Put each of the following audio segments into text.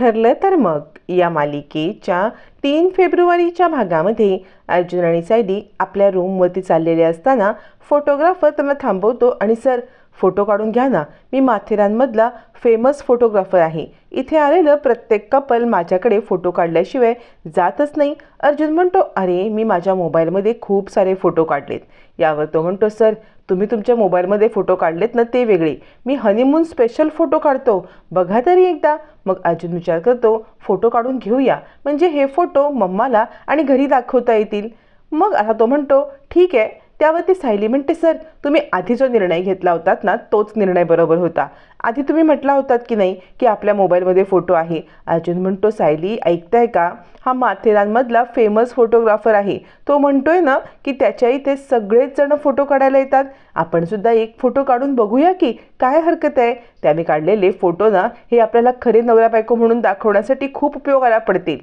ठरलं तर मग या मालिकेच्या तीन फेब्रुवारीच्या भागामध्ये अर्जुन आणि सायली आपल्या रूमवरती चाललेले असताना फोटोग्राफर त्यांना थांबवतो आणि सर फोटो काढून घ्या ना. मी माथेरानमधला फेमस फोटोग्राफर आहे. इथे आलेलं प्रत्येक कपल माझ्याकडे फोटो काढल्याशिवाय जातच नाही. अर्जुन म्हणतो अरे मी माझ्या मोबाईलमध्ये खूप सारे फोटो काढलेत. यावर तो म्हणतो सर तुम्ही तुमच्या मोबाईलमध्ये फोटो काढलेत ना ते वेगळे. मी हनीमून स्पेशल फोटो काढतो. बघा तरी एकदा. मग अर्जुन विचार करतो फोटो काढून घेऊया. म्हणजे हे फोटो मम्माला आणि घरी दाखवता येतील. मग आता तो म्हणतो ठीक आहे. त्यावरती सायली म्हणते सर तुम्ही आधी जो निर्णय घेतला होतात ना तोच निर्णय बरोबर होता. आधी तुम्ही म्हटला होतात की नाही की आपल्या मोबाईलमध्ये फोटो आहे. अर्जुन म्हणतो सायली ऐकताय का? हा माथेरानमधला फेमस फोटोग्राफर आहे. तो म्हणतोय ना की त्याच्या इथे सगळेच जण फोटो काढायला येतात. आपण सुद्धा एक फोटो काढून बघूया की काय हरकत आहे. त्याने काढलेले फोटो ना हे आपल्याला खरे नवरा बायको म्हणून दाखवण्यासाठी खूप उपयोगाला पडतील.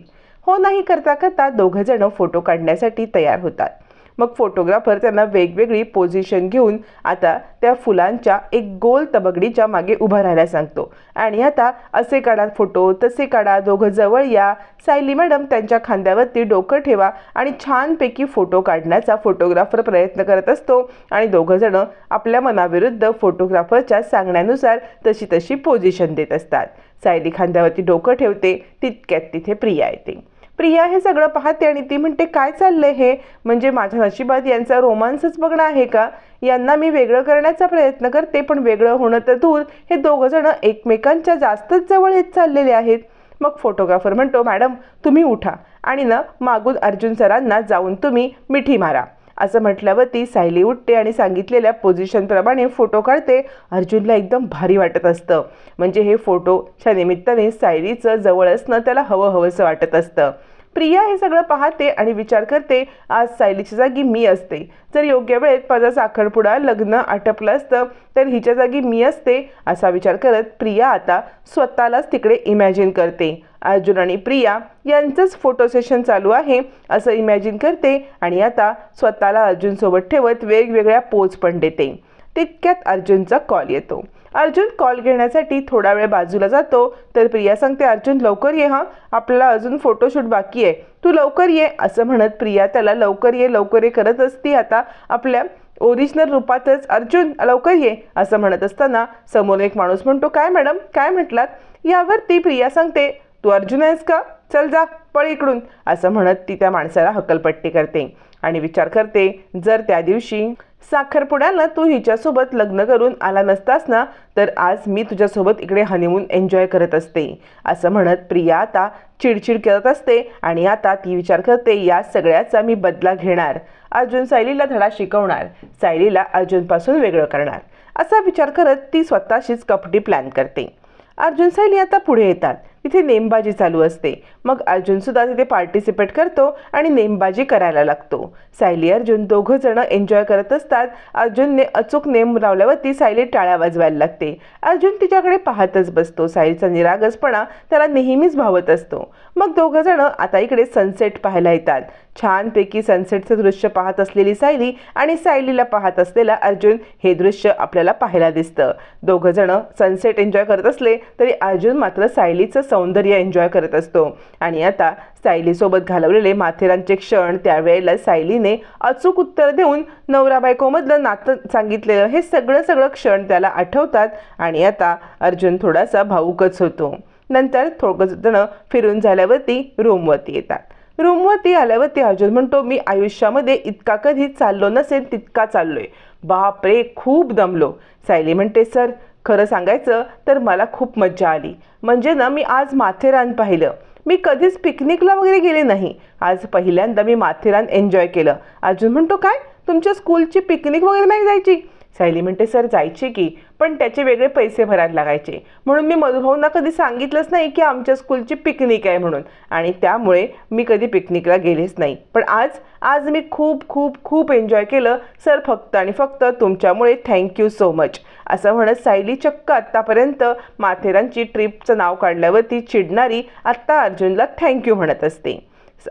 हो नाही करता करता दोघंजणं फोटो काढण्यासाठी तयार होतात. मग फोटोग्राफर त्यांना वेगवेगळी पोझिशन घेऊन आता त्या फुलांच्या एक गोल तबगडीच्या मागे उभा राहायला सांगतो. आणि आता असे काढा फोटो तसे काढा दोघं जवळ या. सायली मॅडम त्यांच्या खांद्यावरती डोकं ठेवा आणि छानपैकी फोटो काढण्याचा फोटोग्राफर प्रयत्न करत असतो. आणि दोघंजणं आपल्या मनाविरुद्ध फोटोग्राफरच्या सांगण्यानुसार तशी तशी पोझिशन देत असतात. सायली खांद्यावरती डोकं ठेवते तितक्यात तिथे प्रिया येते. प्रिया हे सगळं पाहते आणि ती म्हणते काय चाललंय हे? म्हणजे माझ्या नशिबात यांचा रोमांसच बघणं आहे का? यांना मी वेगळं करण्याचा प्रयत्न करते पण वेगळं होणं तर दूर. हे दोघं जण एकमेकांच्या जास्तच जवळ येत चाललेले आहेत. मग फोटोग्राफर म्हणतो मॅडम तुम्ही उठा आणि ना मागून अर्जुन सरांना जाऊन तुम्ही मिठी मारा. असं म्हटल्यावर ती सायली उठते आणि सांगितलेल्या पोझिशनप्रमाणे फोटो काढते. अर्जुनला एकदम भारी वाटत असतं. म्हणजे हे फोटोच्या निमित्ताने सायलीचं जवळ असणं त्याला हवं हवंसं वाटत असतं. प्रिया हे सगळं पाहते आणि विचार करते आज सायलीच्या जागी मी असते. जर योग्य वेळेत माझा साखरपुडा लग्न आटपलं असतं तर हिच्या जागी मी असते असा विचार करत प्रिया आता स्वतःलाच तिकडे इमॅजिन करते. अर्जुन आणि प्रिया यांचंच फोटो सेशन चालू आहे असं इमॅजिन करते आणि आता स्वतःला अर्जुनसोबत ठेवत वेगवेगळ्या पोज पण देते. तितक्यात अर्जुनचा कॉल येतो. अर्जुन कॉल घेण्यासाठी थोडा वेळ बाजूला जातो तर प्रिया सांगते अर्जुन लवकर ये हां. आपल्याला अजून फोटोशूट बाकी आहे. तू लवकर ये असं म्हणत प्रिया त्याला लवकर ये लवकर ये करत असती आता आपल्या ओरिजिनल रूपातच. अर्जुन लवकर ये असं म्हणत असताना समोर एक माणूस म्हणतो काय मॅडम? काय म्हटलात? यावर ती प्रिया सांगते तू अर्जुन आहेस का? चल जा पळ इकडून असं म्हणत ती त्या माणसाला हकलपट्टी करते आणि विचार करते जर त्या दिवशी साखरपुड्याला तू हिच्यासोबत लग्न करून आला नसतास ना तर आज मी तुझ्यासोबत इकडे हनीमून एन्जॉय करत असते असं म्हणत प्रिया आता चिडचिड करत असते आणि आता ती विचार करते या सगळ्याचा मी बदला घेणार. अर्जुन सायलीला धडा शिकवणार. सायलीला अर्जुनपासून वेगळं करणार. असा विचार करत ती स्वतःशीच कपटी प्लॅन करते. अर्जुन सायली आता पुढे येतात. तिथे नेमबाजी चालू असते. मग अर्जुनसुद्धा तिथे पार्टिसिपेट करतो आणि नेमबाजी करायला लागतो. सायली अर्जुन दोघं जण एन्जॉय करत असतात. अर्जुनने अचूक नेम लावल्यावरती सायली टाळ्या वाजवायला लागते. अर्जुन तिच्याकडे पाहतच बसतो. सायलीचा निरागसपणा त्याला नेहमीच भावत असतो. मग दोघं जण आता इकडे सनसेट पाहायला येतात. छानपैकी सनसेटचं दृश्य पाहत असलेली सायली आणि सायलीला पाहत असलेला अर्जुन हे दृश्य आपल्याला पाहायला दिसतं. दोघं जण सनसेट एन्जॉय करत असले तरी अर्जुन मात्र सायलीचं सौंदर्य एन्जॉय करत असतो. आणि आता सायलीसोबत घालवलेले माथेरानचे क्षण त्यावेळेला सायलीने अचूक उत्तर देऊन नवरा बायकोमधलं नातं सांगितलेलं हे सगळं सगळं क्षण त्याला आठवतात. आणि आता अर्जुन थोडासा भाऊकच होतो. नंतर थोडं जण फिरून झाल्यावरती रूमवरती येतात. रूमवरती आल्यावरती अर्जुन म्हणतो मी आयुष्यामध्ये इतका कधी चाललो नसेल तितका चाललोय. बापरे खूप दमलो. सायली म्हणते सर खरं सांगायचं तर मला खूप मज्जा आली. म्हणजे ना मी आज माथेरान पाहिलं. मी कधीच पिकनिकला वगैरे गेले नाही. आज पहिल्यांदा मी माथेरान एन्जॉय केलं. अजून म्हणतो काय? तुमच्या स्कूलची पिकनिक वगैरे नाही जायची? सायली म्हणते सर जायचे की पण त्याचे वेगळे पैसे भरायला लागायचे. म्हणून मी मधुभाऊंना कधी सांगितलंच नाही की आमच्या स्कूलची पिकनिक आहे म्हणून. आणि त्यामुळे मी कधी पिकनिकला गेलेच नाही. पण आज आज मी खूप खूप खूप एन्जॉय केलं. सर फक्त आणि फक्त तुमच्यामुळे थँक्यू सो मच असं म्हणत सायली चक्क आत्तापर्यंत माथेरानची ट्रिपचं नाव काढल्यावरती चिडणारी आत्ता अर्जुनला थँक्यू म्हणत असते.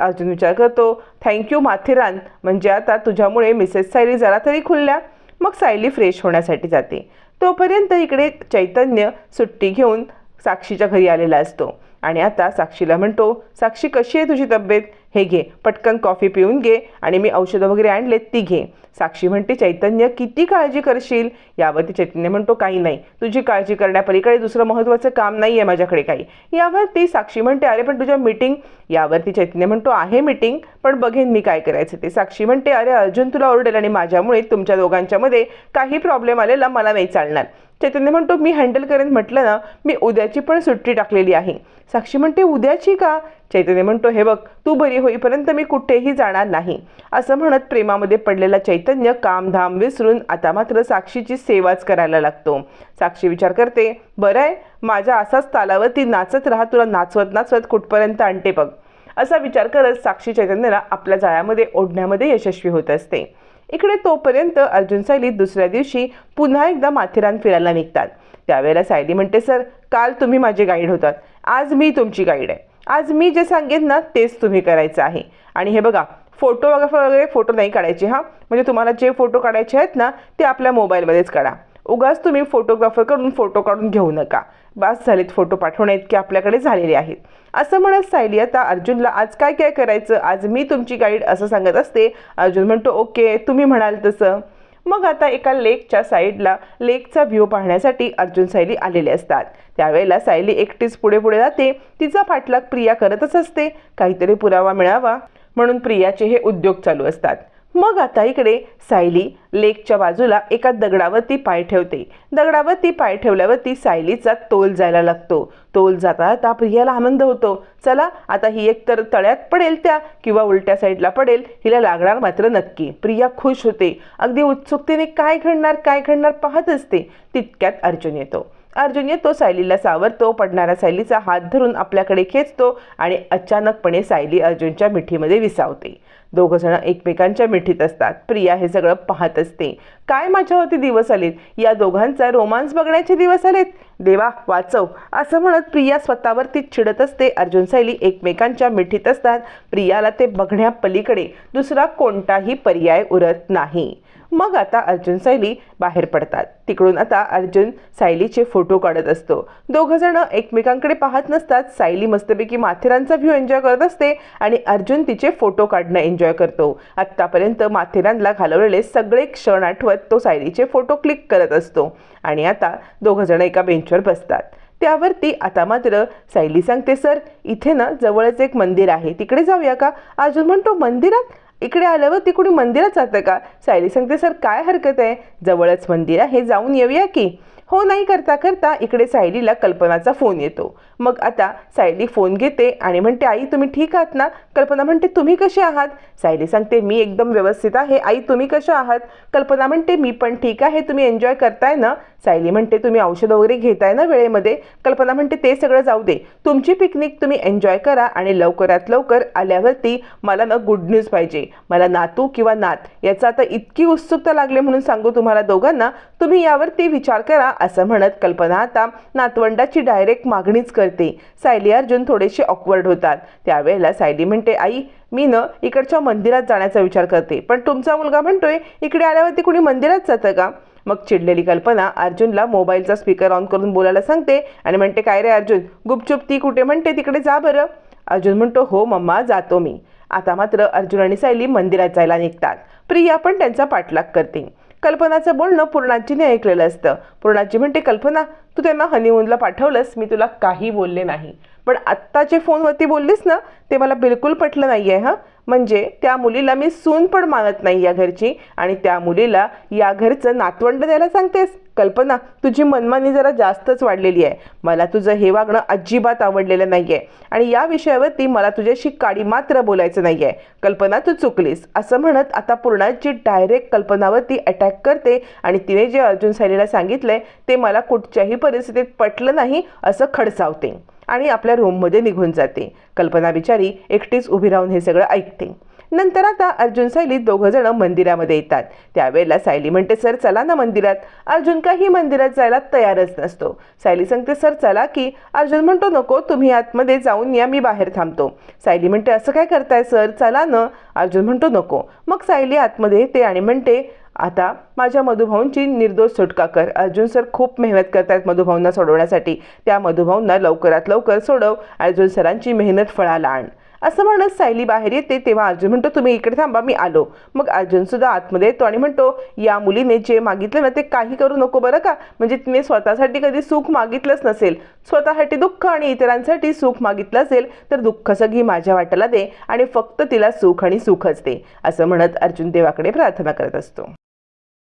अर्जुन विचार करतो थँक्यू माथेरान. म्हणजे आता तुझ्यामुळे मिसेस सायली जरा तरी खुलल्या. मग सायली फ्रेश होण्यासाठी जाते. तोपर्यंत इकडे चैतन्य सुट्टी घेऊन साक्षीच्या घरी आलेला असतो. आणि आता साक्षीला म्हणतो साक्षी कशी आहे तुझी तब्येत? हे घे पटकन कॉफी पिऊन घे आणि मी औषधं वगैरे आणलेत ती घे. साक्षी म्हणते चैतन्य किती काळजी करशील? यावरती चैतन्य म्हणतो काही नाही. तुझी काळजी करण्यापलीकडे दुसरं महत्त्वाचं काम नाही आहे माझ्याकडे काही. यावरती साक्षी म्हणते अरे पण तुझ्या मीटिंग यावरती चैतन्य म्हणतो आहे मीटिंग पण बघेन मी काय करायचं ते. साक्षी म्हणते अरे अर्जुन तुला ओरडेल आणि माझ्यामुळे तुमच्या दोघांच्यामध्ये काही प्रॉब्लेम आलेला मला नाही चालणार. चैतन्य म्हणतो मी हँडल करेन म्हटलं ना मी उद्याची पण सुट्टी टाकलेली आहे. साक्षी म्हणते उद्याची का? चैतन्य म्हणतो हे बघ तू बरी होईपर्यंत मी कुठेही जाणार नाही. असं म्हणत प्रेमामध्ये पडलेला चैतन्य कामधाम विसरून आता मात्र साक्षीची सेवाच करायला लागतो. साक्षी विचार करते बरं आहे माझ्या असाच तालावरती नाचत राहा तुला नाचवत नाचवत कुठपर्यंत आणते बघ. असा विचार करत साक्षी चैतन्याला आपल्या जाळ्यामध्ये ओढण्यामध्ये यशस्वी होत असते. इकडे तोपर्यंत अर्जुन सायली दुसऱ्या दिवशी पुन्हा एकदा माथेरान फिरायला निघतात. त्यावेळेला सायली म्हणते सर काल तुम्ही माझे गाईड होतात. आज मी तुमची गाईड आहे. आज मी जे सांगेन ना तेच तुम्ही करायचं आहे. आणि हे बघा फोटो वगैरे फोटो नाही काढायचे हां. म्हणजे तुम्हाला जे फोटो काढायचे आहेत ना ते आपल्या मोबाईलमध्येच काढा. उगाच तुम्ही फोटोग्राफरकडून फोटो काढून घेऊ नका. बास झालेत फोटो पाठवण्या इतके आपल्याकडे झालेले आहेत. असं म्हणत सायली आता अर्जुनला आज काय काय करायचं? आज मी तुमची गाईड असं सांगत असते. अर्जुन म्हणतो ओके तुम्ही म्हणाल तसं. मग आता एका लेकच्या साईडला लेकचा व्ह्यू पाहण्यासाठी अर्जुन सायली आलेले असतात. त्यावेळेला सायली एकटीच पुढे पुढे जाते. तिचा पाठलाग प्रिया करतच असते. काहीतरी पुरावा मिळावा म्हणून प्रियाचे हे उद्योग चालू असतात. मग आता इकडे सायली लेकच्या बाजूला एका दगडावरती पाय ठेवते. दगडावरती पाय ठेवल्यावरती सायलीचा तोल जायला लागतो. तोल जाता जाता प्रियाला आनंद होतो. चला आता ही एक तर तळ्यात पडेल त्या किंवा उलट्या साईडला पडेल हिला लागणार मात्र नक्की. प्रिया खुश होते. अगदी उत्सुकतेने काय घडणार काय घडणार पाहत असते. तितक्यात अर्जुन येतो. अर्जुन येतो सायलीला सावरतो पडणाऱ्या सायलीचा हात धरून आपल्याकडे खेचतो आणि अचानकपणे सायली अर्जुनच्या मिठीमध्ये विसावते. दोघंजण एकमेकांच्या मिठीत असतात. प्रिया हे सगळं पाहत असते. काय माझ्यावरती दिवस आलेत? या दोघांचा रोमांस बघण्याचे दिवस आलेत? देवा वाचव. असं म्हणत प्रिया स्वतःवरती चिडत असते. अर्जुन सैली एकमेकांच्या मिठीत असतात. प्रियाला ते बघण्यापलीकडे. दुसरा कोणताही पर्याय उरत नाही. मग आता अर्जुन सायली बाहेर पडतात. तिकडून आता अर्जुन सायलीचे फोटो काढत असतो. दोघं जण एकमेकांकडे पाहत नसतात. सायली मस्तपैकी माथेरानचा व्ह्यू एन्जॉय करत असते आणि अर्जुन तिचे फोटो काढणं एन्जॉय करतो. आत्तापर्यंत माथेरानला घालवलेले सगळे क्षण आठवत तो सायलीचे फोटो क्लिक करत असतो. आणि आता दोघं जण एका बेंचवर बसतात. त्यावरती आता मात्र सायली सांगते सर इथे ना जवळच एक मंदिर आहे. तिकडे जाऊया का? अर्जुन म्हणतो मंदिरात? इकडे आल्यावर ती कुणी मंदिरात जातं का? सायली सांगते सर काय हरकत आहे? जवळच मंदिर आहे जाऊन येऊया की? हो नाही करता करता. इकडे सायलीला कल्पनाचा फोन येतो. मग आता सायली फोन घेते आणि म्हणते आई तुम्ही ठीक आहात ना? कल्पना म्हणते तुम्ही कसे आहात? सायली सांगते मी एकदम व्यवस्थित आहे. आई तुम्ही कशा आहात? कल्पना म्हणते मी पण ठीक आहे तुम्ही एन्जॉय करताय ना? सायली म्हणते तुम्ही औषध वगैरे घेताय ना वेळेमध्ये? कल्पना म्हणते ते सगळं जाऊ दे. तुमची पिकनिक तुम्ही एन्जॉय करा आणि लवकरात लवकर आल्यावरती मला ना गुड न्यूज पाहिजे. मला नातू किंवा नात याचा आता इतकी उत्सुकता लागली म्हणून सांगू तुम्हाला दोघांना तुम्ही यावरती विचार करा असं म्हणत कल्पना आता नातवंडाची डायरेक्ट मागणीच करते. सायली अर्जुन थोडेसे ऑकवर्ड होतात. त्यावेळेला सायली म्हणते आई मी न इकडच्या मंदिरात जाण्याचा विचार करते. पण तुमचा मुलगा म्हणतोय इकडे आल्यावरती कुणी मंदिरात जातं का? मग चिडलेली कल्पना अर्जुनला मोबाईलचा स्पीकर ऑन करून बोलायला सांगते आणि म्हणते काय रे अर्जुन? गुपचूप ती कुठे म्हणते? तिकडे जा बरं. अर्जुन म्हणतो हो मम्मा जातो मी. आता मात्र अर्जुन आणि सायली मंदिरात जायला निघतात. प्रिया पण त्यांचा पाठलाग करते. कल्पनाचं बोलणं पूर्णाजीने ऐकलेलं असतं. पूर्णाजी म्हणते कल्पना तू त्यांना हनीमूनला पाठवलंस मी तुला काही बोलले नाही. पण आत्ताचे फोनवरती बोललीस ना ते मला बिलकुल पटलं नाही आहे हां? म्हणजे त्या मुलीला मी सून पण मानत नाही या घरची. आणि त्या मुलीला या घरचं नातवंड द्यायला सांगतेस? कल्पना तुझी मनमानी जरा जास्तच वाढलेली आहे. मला तुझं हे वागणं अजिबात आवडलेलं नाही आहे आणि या विषयावरती मला तुझ्याशी काडी मात्र बोलायचं नाही आहे कल्पना तू चुकलीस. असं म्हणत आता पूर्णाची डायरेक्ट कल्पनावरती अटॅक करते आणि तिने जे अर्जुन सायलीला आहे ते मला कुठच्याही परिस्थितीत पटलं नाही असं खडसावते. आणि आपल्या रूममध्ये निघून जाते. कल्पना बिचारी एकटीच उभी राहून हे सगळं ऐकते. नंतर आता अर्जुन सायली दोघं जण मंदिरामध्ये येतात. त्यावेळेला सायली म्हणते सर चला ना मंदिरात. अर्जुन काही मंदिरात जायला तयारच नसतो. सायली सांगते सर चला की. अर्जुन म्हणतो नको तुम्ही आतमध्ये जाऊन या मी बाहेर थांबतो. सायली म्हणते असं काय करताय सर? चला ना. अर्जुन म्हणतो नको. मग सायली आतमध्ये येते आणि म्हणते आता माझ्या मधुभाऊंची निर्दोष सुटका कर. अर्जुन सर खूप मेहनत करतायत मधुभाऊंना सोडवण्यासाठी. त्या मधुभाऊंना लवकरात लवकर सोडव. अर्जुन सरांची मेहनत फळाला आण. असं म्हणत सायली बाहेर येते तेव्हा अर्जुन म्हणतो तुम्ही इकडे थांबा मी आलो. मग अर्जुन सुद्धा आतमध्ये येतो आणि म्हणतो या मुलीने जे मागितलं ना ते काही करू नको बरं का? म्हणजे तिने स्वतःसाठी कधी सुख मागितलंच नसेल. स्वतःसाठी दुःख आणि इतरांसाठी सुख मागितलं असेल तर दुःख सगळी माझ्या वाट्याला दे आणि फक्त तिला सुख आणि सुखच दे. असं म्हणत अर्जुन देवाकडे प्रार्थना करत असतो.